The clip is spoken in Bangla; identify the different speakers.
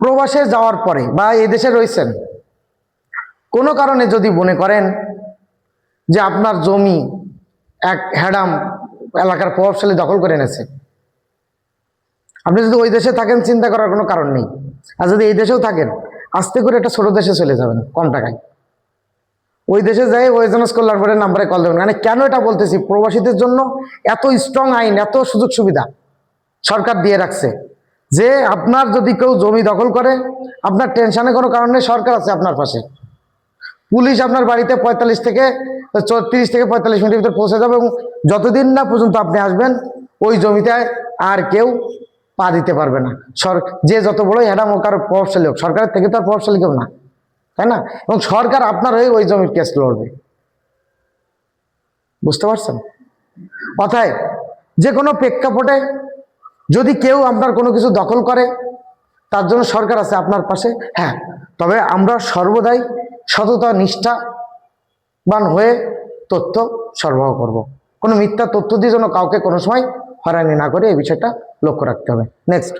Speaker 1: প্রবাসে যাওয়ার পরে বা এই দেশে রয়েছেন, কোনো কারণে যদি মনে করেন যে আপনার জমি এক হ্যাডাম এলাকার প্রভাবশালী দখল করে এনেছে, আপনি যদি ওই দেশে থাকেন, চিন্তা করার কোনো কারণ নেই। আর যদি এই দেশেও থাকেন, আস্তে করে একটা ছোট দেশে চলে যাবেন কম টাকায়। ওই দেশে যাই ওয়েজনেস কল্যাণ বোর্ডের নাম্বারে কল দেবেন। মানে কেন এটা বলতেছি? প্রবাসীদের জন্য এত স্ট্রং আইন, এত সুযোগ সুবিধা সরকার দিয়ে রাখছে। যে আপনার যদি কেউ জমি দখল করে, আপনার টেনশনে কোনো কারণ সরকার আছে আপনার পাশে। পুলিশ আপনার বাড়িতে পঁয়তাল্লিশ থেকে তিরিশ থেকে পঁয়তাল্লিশ মিনিটের ভিতরে পৌঁছে যাবে এবং যতদিন না পর্যন্ত আপনি আসবেন, ওই জমিতে আর কেউ পা দিতে পারবে না। সর যে যত বড়ই হ্যাডাম হোক, আর প্রভাবশালী হোক, সরকারের থেকে তো আর প্রভাবশালী কেউ না। তাই না? এবং সরকার আপনার হয়ে ওই জমির কেস লড়বে। বুঝতে পারছেন? অথায় যে কোনো প্রেক্ষাপটে যদি কেউ আপনার কোনো কিছু দখল করে, তার জন্য সরকার আছে আপনার পাশে হ্যাঁ। তবে আমরা সর্বদাই সততা, নিষ্ঠাবান হয়ে তথ্য সরবরাহ করব। কোনো মিথ্যা তথ্য দিয়ে যেন কাউকে কোনো সময় হয়রানি না করে, এই বিষয়টা লক্ষ্য রাখতে হবে। নেক্সট